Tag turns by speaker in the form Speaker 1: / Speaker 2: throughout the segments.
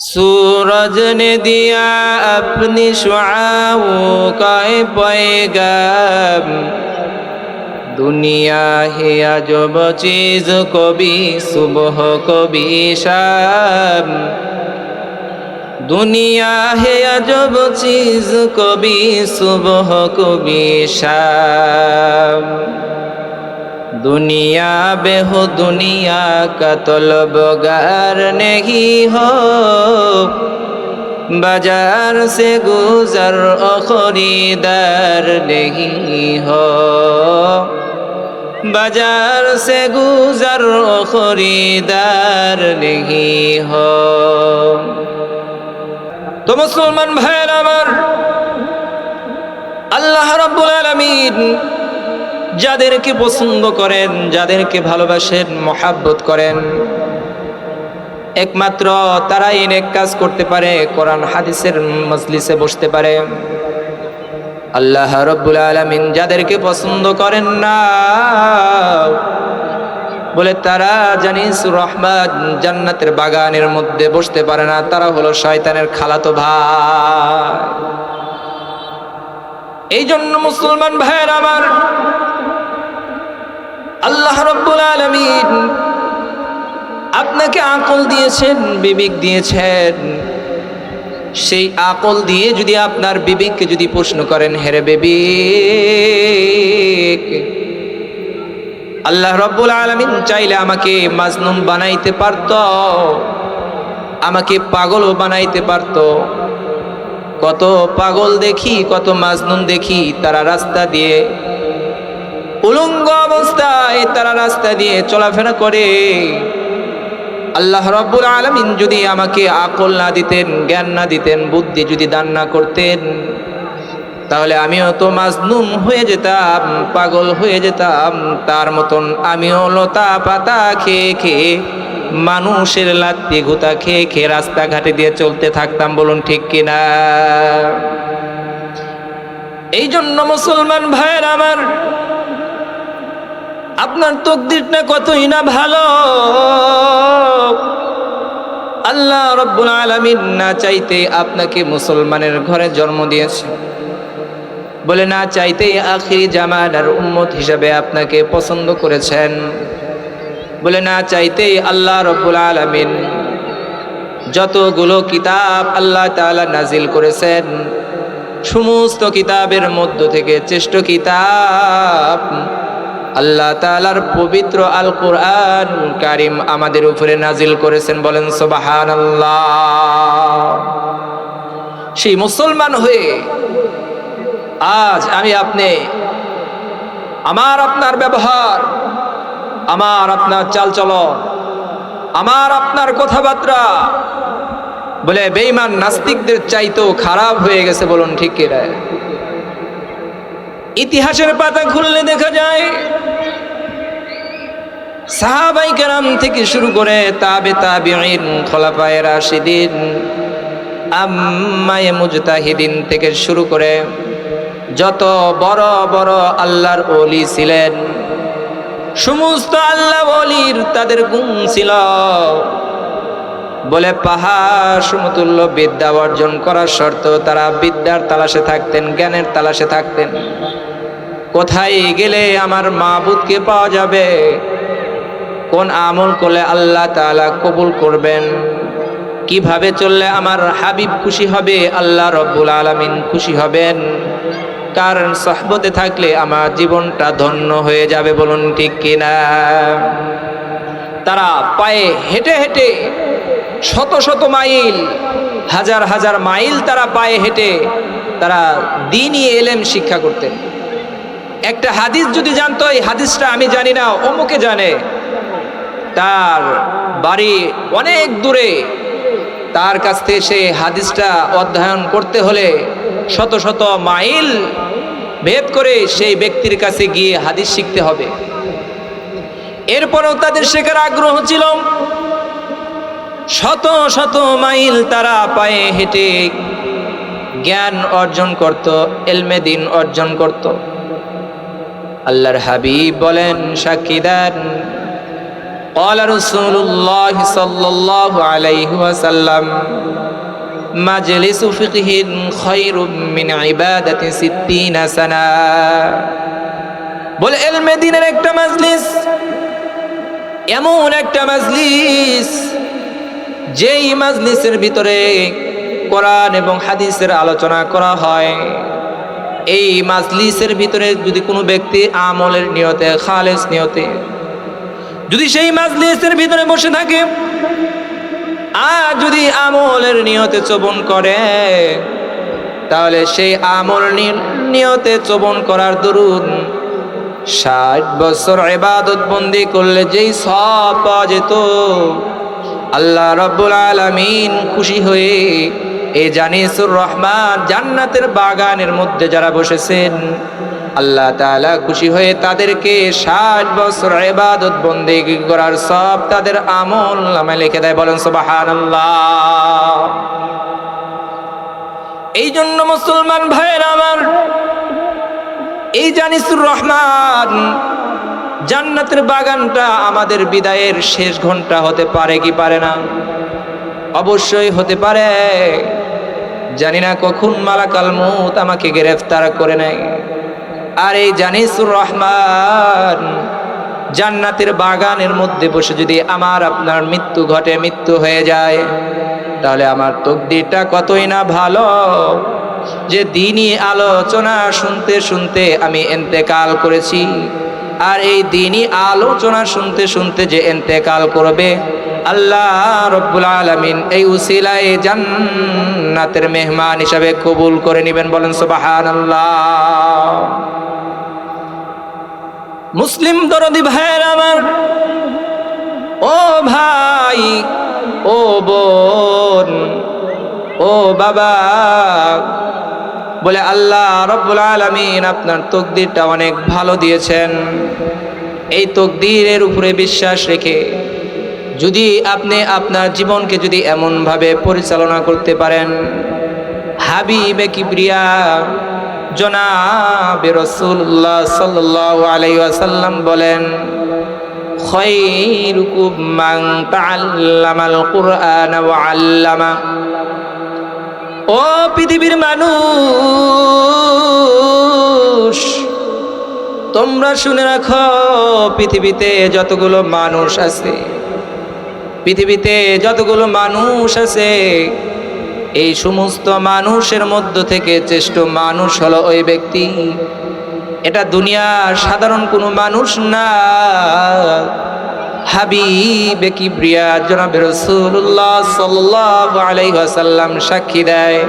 Speaker 1: सूरज ने दिया अपनी शुआओं का पैगाम दुनिया है अजब चीज कभी सुबह कभी शाम दुनिया है अजब चीज कभी सुबह कभी शाम दुनिया बेहो दुनिया का तलबगार नहीं हो बाजार से गुजर ओ खरीदार नहीं हो बाजार से गुजर ओ खरीदार नहीं हो তো মুসলমান ভাইয়ের আমার আল্লাহ রাব্বুল আলামিন যাদেরকে পছন্দ করেন, যাদেরকে ভালোবাসেন, মহাব্বত করেন, একমাত্র তারাই নেক কাজ করতে পারে, কোরআন হাদিসের মজলিসে বসতে পারে। আল্লাহ রব্বুল আলামিন যাদেরকে পছন্দ করেন না, বলে তারা জানিস, রহমান জান্নাতের বাগানের মধ্যে বসতে পারে না, তারা হলো শয়তানের খালাতো ভাই। এই জন্য মুসলমান ভাইয়ের আমার আল্লাহ রব্বুল আলমিন আপনাকে আকল দিয়েছেন, বিবেক দিয়েছেন। সেই আকল দিয়ে যদি আপনার বিবেককে যদি প্রশ্ন করেন হেরে বিবেক, আল্লাহ রব্বুল আলমিন চাইলে আমাকে মাজনুম বানাইতে পারত, আমাকে পাগলও বানাইতে পারত। কত পাগল দেখি, কত মাজনুম দেখি, তারা রাস্তা দিয়ে উলঙ্গ অবস্থায় তারা রাস্তা দিয়ে চলাফেরা করে। আল্লাহ রব্বুল আলমিন যদি আমাকে আকল না দিতেন, জ্ঞান না দিতেন, বুদ্ধি যদি দান না করতেন, তাহলে আমিও তো মাজনুম হয়ে যেতাম, পাগল হয়ে যেতাম, তার মতন আমিও লতা পাতা খেয়ে খেয়ে, মানুষের লাত্তি গুতা খেয়ে খেয়ে রাস্তাঘাটে দিয়ে চলতে থাকতাম, বলুন ঠিক কিনা? এই জন্য মুসলমান ভাইয়ের আমার আপনার তকদিরটা কতই না ভালো? আল্লাহ রব্বুল আলমিন না চাইতে আপনাকে মুসলমানের ঘরে জন্ম দিয়েছে। বলে না চাইতে আখিরি জামানার উম্মত হিসাবে আপনাকে পছন্দ করেছেন। বলে না চাইতে আল্লাহ রব্বুল আলমিন যতগুলো কিতাব আল্লাহ তাআলা নাজিল করেছেন, সমস্ত কিতাবের মধ্য থেকে চেষ্ট কিতাব আল্লাহ তাআলার পবিত্র আল কোরআন কারিম আমাদের উপরে নাজিল করেছেন, বলেন সোবাহান সেই মুসলমান হয়ে আজ আমি আপনি, আমার আপনার ব্যবহার, আমার আপনার চালচলন, আমার আপনার কথাবার্তা বলে বেইমান নাস্তিকদের চাইতেও খারাপ হয়ে গেছে, বলুন ঠিক কিনা? ইতিহাসের পাতা খুললে দেখা যায়, সাহাবাই কেরাম থেকে শুরু করে তাবে তাবিঈন, খোলাফায়ে রাশিদিন, আম্মায়ে মুজতাহিদিন থেকে শুরু করে যত বড় বড় আল্লাহর অলি ছিলেন, সমস্ত আল্লাহ অলির তাদের গুণ ছিল। বলে, পাহাড় সমতুল্য বিদ্যা অর্জন করার শর্ত, তারা বিদ্যার তালাশে থাকতেন, জ্ঞানের তালাশে থাকতেন। কোথায় গেলে আমার মাহবুদকে পাওয়া যাবে? কোন আমল করলে আল্লাহ তাআলা কবুল করবেন? কীভাবে চললে আমার হাবিব খুশি হবে? আল্লাহ রব্বুল আলামিন খুশি হবেন। কারণ সহবতে থাকলে আমার জীবনটা ধন্য হয়ে যাবে, বলুন ঠিক কিনা? তারা পায়ে হেঁটে হেঁটে শত শত মাইল, হাজার হাজার মাইল তারা পায়ে হেঁটে তারা দিনই এলেম শিক্ষা করতেন। একটা হাদিস যদি জানতো, এই হাদিসটা আমি জানি না, অমুকে জানে। তার বাড়ি অনেক দূরে। তার কাছ থেকে সে হাদিসটা অধ্যয়ন করতে হলে শত শত মাইল ভেদ করে সেই ব্যক্তির কাছে গিয়ে হাদিস শিখতে হবে। এরপরেও তাদের শেখার আগ্রহ ছিল। শত শত মাইল তারা পায়ে হেঁটে জ্ঞান অর্জন করত এলমে দিন অর্জন করত আল্লাহর হাবিব বলেন সাক্ষী দেন قال رسول الله صلى الله عليه وسلم مجلس فقه خير من عبادة ستين سنة বলে এলমে দিনের একটা মাজলিস এমন একটা মাজলিস যেই মাজলিসের ভিতরে কোরআন এবং হাদিসের আলোচনা করা হয়, এই মাজলিসের ভিতরে যদি কোনো ব্যক্তি আমলের নিয়তে, খালেস নিয়তে, যদি সেই মাজলিসের ভিতরে বসে থাকে, আর যদি আমলের নিয়তে চবন করে, তাহলে সেই আমল নিয়তে চবন করার দরুন ষাট বছর এবাদত বন্দি করলে যেই সব পাওয়া যেত আল্লাহ রব্বুল আলামিন খুশি হয়ে এ জানিসুর রহমান জান্নাতের বাগানের মধ্যে যারা বসেছেন, আল্লাহ তাআলা খুশি হয়ে তাদেরকে ষাট বছর এবাদত বন্দি করার সব তাদের আমল নামে লিখে দেয়, বলেন সুবহানাল্লাহ। এই জন্য মুসলমান ভাইয়ের আমার, এই জানিসুর রহমান জান্নাতের বাগানটা আমাদের বিদায়ের শেষ ঘণ্টা হতে পারে কি পারে না? অবশ্যই হতে পারে। জানি না কখন মালাকাল মুত আমাকে গ্রেফতার করে নেয়। আর এই জানিসুর রহমান, জান্নাতের বাগানের মধ্যে বসে যদি আমার আপনার মৃত্যু ঘটে, মৃত্যু হয়ে যায়, তাহলে আমার তকদিরটা কতই না ভালো। যে দিনই আলোচনা শুনতে শুনতে আমি এন্তেকাল করেছি। আর এই দিনই আলোচনা শুনতে শুনতে যে এন্তেকাল করবে, আল্লাহ রব্বুল আলমিন এই উসিলায় জান্নাতের মেহমান হিসাবে কবুল করে নেবেন, বলেন সুবাহান মুসলিম দরদি ভাইয়ের আমার, ও ভাই, ও বোন, ও বাবা বলে, আল্লাহ রব্বুল আলমিন আপনার তকদিরটা অনেক ভালো দিয়েছেন। এই তকদিরের উপরে বিশ্বাস রেখে যদি আপনি আপনার জীবনকে যদি এমনভাবে পরিচালনা করতে পারেন, হাবিবে কিবরিয়া, জনাবে রসুল্লাহ সাল্লাহ আলাইসাল্লাম বলেন, খৈরুকুম মান তাআল্লামাল কুরআন ওয়া আল্লামা। ও পৃথিবীর মানুষ, তোমরা শুনে রাখো, পৃথিবীতে যতগুলো মানুষ আছে, পৃথিবীতে যতগুলো মানুষ আছে, এই সমস্ত মানুষের মধ্য থেকে শ্রেষ্ঠ মানুষ হলো ওই ব্যক্তি। এটা দুনিয়ার সাধারণ কোনো মানুষ না। হাবিবে কিবরিয়া জনাবে রসুল্লাহ ওয়াসাল্লাম সাক্ষী দেয়,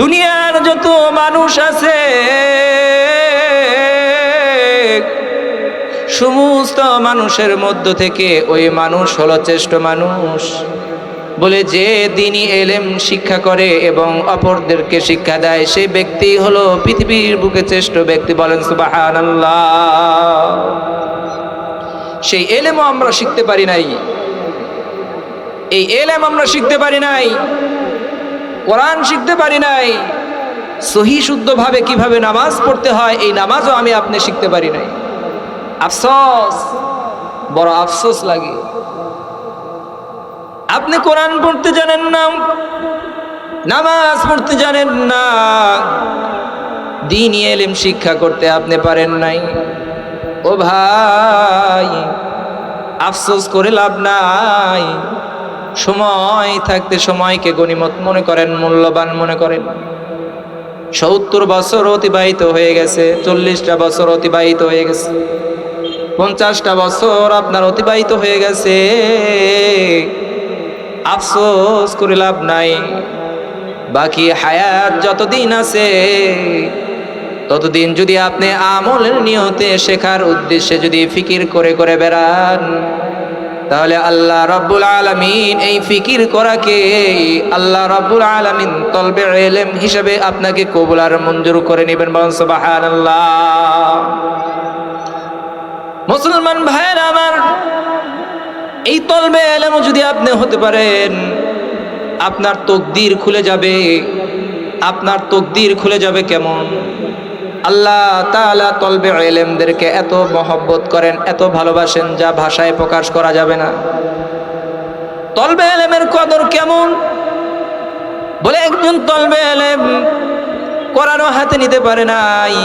Speaker 1: দুনিয়ার যত মানুষ আছে, সমস্ত মানুষের মধ্য থেকে ওই মানুষ হলো শ্রেষ্ঠ মানুষ। বলে যে দিনই এলেম শিক্ষা করে এবং অপরদেরকে শিক্ষা দেয় সেই ব্যক্তি হলো পৃথিবীর বুকে শ্রেষ্ঠ ব্যক্তি বলেন সুবহানাল্লাহ। সেই এলেমও আমরা শিখতে পারি নাই। এই এলেম আমরা শিখতে পারি নাই। কোরআন শিখতে পারি নাই। সহি শুদ্ধভাবে কীভাবে নামাজ পড়তে হয়, এই নামাজও আমি আপনি শিখতে পারি নাই। আফসোস, বড় আফসোস লাগে। আপনি কোরআন পড়তে জানেন না, নামাজ পড়তে জানেন না। দিন এলেম শিক্ষা করতে আপনি পারেন নাই। ও ভাই, আফসোস করে লাভ নাই। সময় থাকতে সময়কে গণিমত মনে করেন, মূল্যবান মনে করেন। সত্তর বছর অতিবাহিত হয়ে গেছে, চল্লিশটা বছর অতিবাহিত হয়ে গেছে। পঞ্চাশটা বছর আপনার অতিবাহিত হয়ে গেছে। আফসোস করে লাভ নাই। বাকি হায়াত যতদিন আছে ততদিন যদি আপনি আমলের নিয়তে শেখার উদ্দেশ্যে যদি ফিকির করে করে বেড়ান, তাহলে আল্লাহ রব্বুল আলমিন এই ফিকির করাকে আল্লাহ রব্বুল আলমিন তলবে এলেম হিসেবে আপনাকে কবুলার মঞ্জুর করে নেবেন বলুন সুবাহান মুসলমান ভাইয়ের আমার, এই তলবে এলেম যদি আপনি হতে পারেন, আপনার তকদির খুলে যাবে, আপনার তকদির খুলে যাবে কেমন? আল্লাহ তাআলা তলবে এলেমদেরকে এত মহব্বত করেন, এত ভালোবাসেন যা ভাষায় প্রকাশ করা যাবে না। তলবে এলেমের কদর কেমন? বলে একজন তলবে এলেম কোরআনও হাতে নিতে পারে নাই,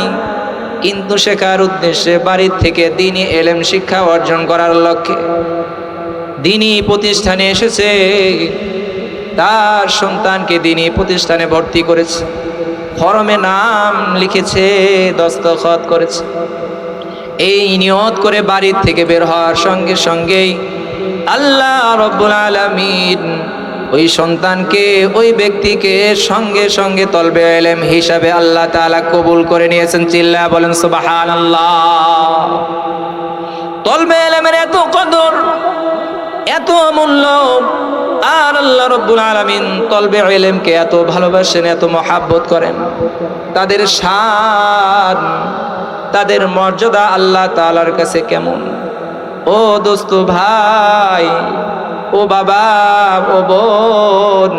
Speaker 1: কিন্তু শেখার উদ্দেশ্যে বাড়ির থেকে দিনই এলেম শিক্ষা অর্জন করার লক্ষ্যে। দিনই প্রতিষ্ঠানে এসেছে, তার সন্তানকে দিনই প্রতিষ্ঠানে ভর্তি করেছে। ফরমে নাম লিখেছে, দস্তখত করেছে। এই নিয়ত করে বাড়ির থেকে বের হওয়ার সঙ্গে সঙ্গেই আল্লাহ রব্বুল আলামিন ওই সন্তানকে, ওই ব্যক্তিকে সঙ্গে সঙ্গে তলবে এলেম হিসাবে আল্লাহ তাআলা কবুল করে নিয়েছেন। চিল্লা বলেন, সুবহানাল্লাহ। তলবে এলেমের এত কদর, এত মূল্য আর আল্লাহ রব্বুল আলামিন তলবে এলেমকে এত ভালোবাসেন, এত মহাব্বত করেন। তাদের শান তাদের মর্যাদা আল্লাহ তালার কাছে কেমন? ও দোস্ত ভাই, ও বাবা, ও বোন,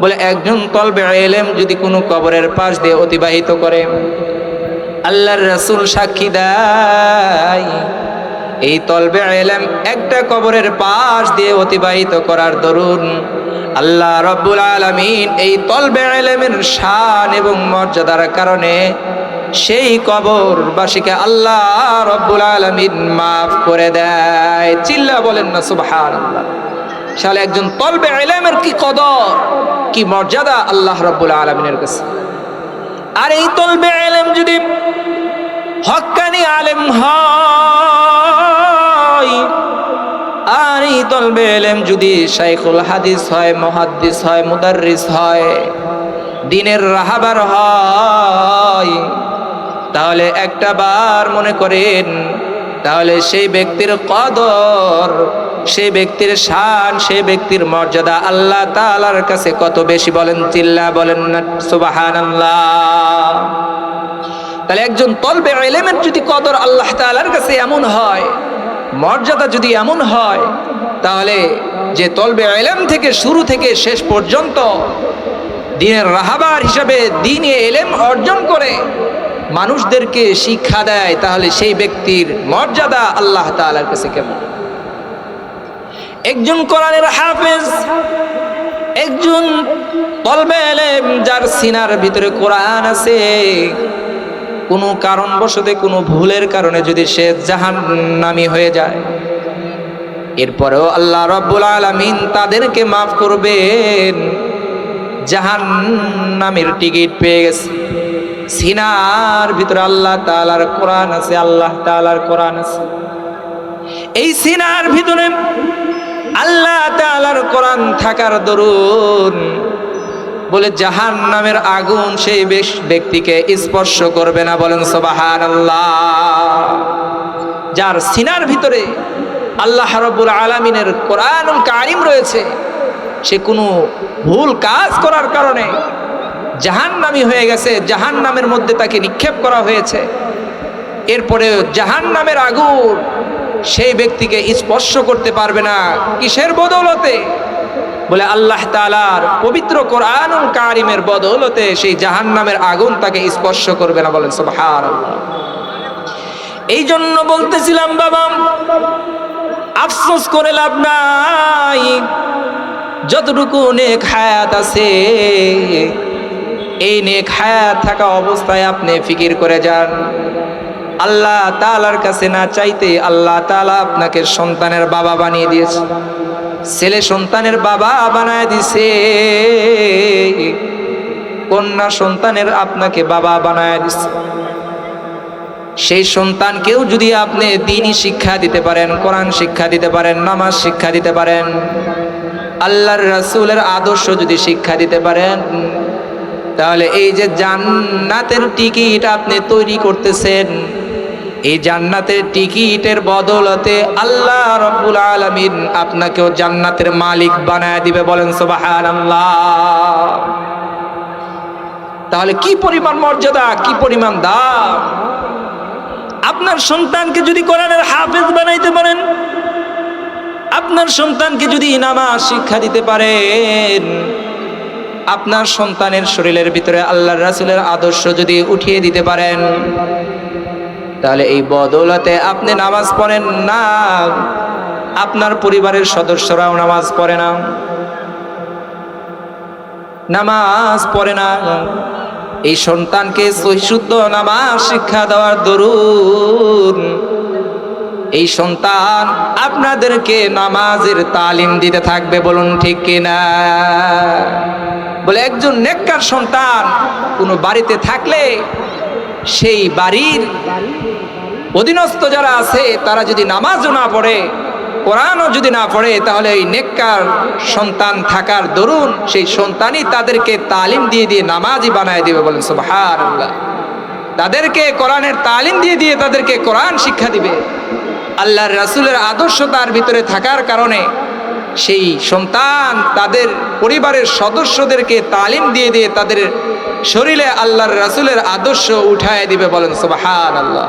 Speaker 1: বলে একজন তলবে এলেম যদি কোনো কবরের পাশ দিয়ে অতিবাহিত করে, আল্লাহর রাসূল সাক্ষী দেয়। এই তলবে এলেম একটা কবরের পাশ দিয়ে অতিবাহিত করার দরুন। আল্লাহ রব্বুল আলমিন এই তলবে এলেমের শান এবং মর্যাদার কারণে সেই কবর কবরবাসীকে আল্লাহ রব্বুল আলমিন মাফ করে দেয়। চিল্লা বলেন না সুবহান সালে একজন তলবে এলেমের কি কদর, কি মর্যাদা আল্লাহ রব্বুল আলমিনের কাছে। আর এই তলবে এলেম যদি হক্কানি আলেম হয় আর তলবে এলেম যদি শাইখুল হাদিস হয়, মহাদ্দিস হয়, মুদার্রিস হয়, দিনের রাহাবার হয়, তাহলে একটা বার মনে করেন, তাহলে সেই ব্যক্তির কদর, সেই ব্যক্তির শান, সেই ব্যক্তির মর্যাদা আল্লাহ তালার কাছে কত বেশি বলেন চিল্লা বলেন না, সুবহানাল্লাহ। তাহলে একজন তলবে এলেমের যদি কদর আল্লাহ তালার কাছে এমন হয় মর্যাদা যদি এমন হয়, তাহলে যে তলবে এলেম থেকে শুরু থেকে শেষ পর্যন্ত দিনের রাহাবার হিসাবে দিনে এলেম অর্জন করে মানুষদেরকে শিক্ষা দেয়, তাহলে সেই ব্যক্তির মর্যাদা আল্লাহ তাআলার কাছে কেমন? একজন কোরআনের হাফেজ, একজন তলবে এলেম যার সিনার ভিতরে কোরআন আছে কোনো কারণবশতে কোনো ভুলের কারণে যদি সে জাহান্নামী হয়ে যায়, এরপরেও আল্লাহ রব্বুল আলামিন তাদেরকে মাফ করবেন। জাহান্নামের টিকিট পেয়ে গেছে। সিনার ভিতরে আল্লাহ তাআলার কোরআন আছে, আল্লাহ তাআলার কোরআন আছে। এই সিনার ভিতরে আল্লাহ তাআলার কোরআন থাকার দরুন বলে জাহান নামের আগুন সেই বেশ- ব্যক্তিকে স্পর্শ করবে না। বলেন সবাহান যার সিনার ভিতরে আল্লাহ রব্বুল আলমিনের কোরআনুল কারিম রয়েছে, সে কোনো ভুল কাজ করার কারণে জাহান নামি হয়ে গেছে। জাহান নামের মধ্যে তাকে নিক্ষেপ করা হয়েছে। এরপরে জাহান নামের আগুন সেই ব্যক্তিকে স্পর্শ করতে পারবে না। কিসের বদৌলতে? বলে আল্লাহ তালার পবিত্র কোরআনুল কারিমের বদৌলতে সেই জাহান্নামের আগুন তাকে স্পর্শ করবে না বলেন সুবহান এই জন্য বলতেছিলাম, বাবা, আফসোস করে লাভ নাই। যতটুকু নেক হায়াত আছে, এই নেক হায়াত থাকা অবস্থায় আপনি ফিকির করে যান। আল্লাহ তালার কাছে না চাইতে আল্লাহ তালা আপনাকে সন্তানের বাবা বানিয়ে দিয়েছে। ছেলে সন্তানের বাবা বানায় দিছে। কন্যা সন্তানের আপনাকে বাবা বানায় দিছে। সেই সন্তানকেও যদি আপনি দিনই শিক্ষা দিতে পারেন, কোরআন শিক্ষা দিতে পারেন, নামাজ শিক্ষা দিতে পারেন, আল্লাহর রাসূলের আদর্শ যদি শিক্ষা দিতে পারেন, তাহলে এই যে জান্নাতের টিকিট আপনি তৈরি করতেছেন এই জান্নাতের টিকিটের বদলতে আল্লাহ রব্বুল আলামিন আপনাকেও জান্নাতের মালিক বানায় দিবে, বলেন সুবহানাল্লাহ। তাহলে কি পরিমাণ মর্যাদা, কি পরিমাণ দাম? আপনার সন্তানকে যদি কোরআনের হাফেজ বানাইতে পারেন, আপনার সন্তানকে যদি নামাজ শিক্ষা দিতে পারেন, আপনার সন্তানের শরীরের ভিতরে আল্লাহর রাসূলের আদর্শ যদি উঠিয়ে দিতে পারেন তাহলে এই বদৌলতে আপনি নামাজ পড়েন না। আপনার পরিবারের সদস্যরাও নামাজ পড়ে না। নামাজ পড়ে না। এই সন্তানকে শুদ্ধ নামাজ শিক্ষা দেওয়ার দরুন। এই সন্তান আপনাদেরকে নামাজের তালিম দিতে থাকবে বলুন ঠিক কিনা? বলে একজন নেককার সন্তান কোনো বাড়িতে থাকলে সেই বাড়ির অধীনস্থ যারা আছে, তারা যদি নামাজও না পড়ে, কোরআনও যদি না পড়ে, তাহলে এই নেককার সন্তান থাকার দরুন, সেই সন্তানই তাদেরকে তালিম দিয়ে দিয়ে নামাজই বানায় দিবে বলেন, সুবহানাল্লাহ। তাদেরকে কোরআনের তালিম দিয়ে দিয়ে তাদেরকে কোরআন শিক্ষা দিবে। আল্লাহর রাসূলের আদর্শ তার ভিতরে থাকার কারণে সেই সন্তান তাদের পরিবারের সদস্যদেরকে তালিম দিয়ে দিয়ে তাদের শরীরে আল্লাহর রাসূলের আদর্শ উঠায় দিবে বলেন, সুবহানাল্লাহ।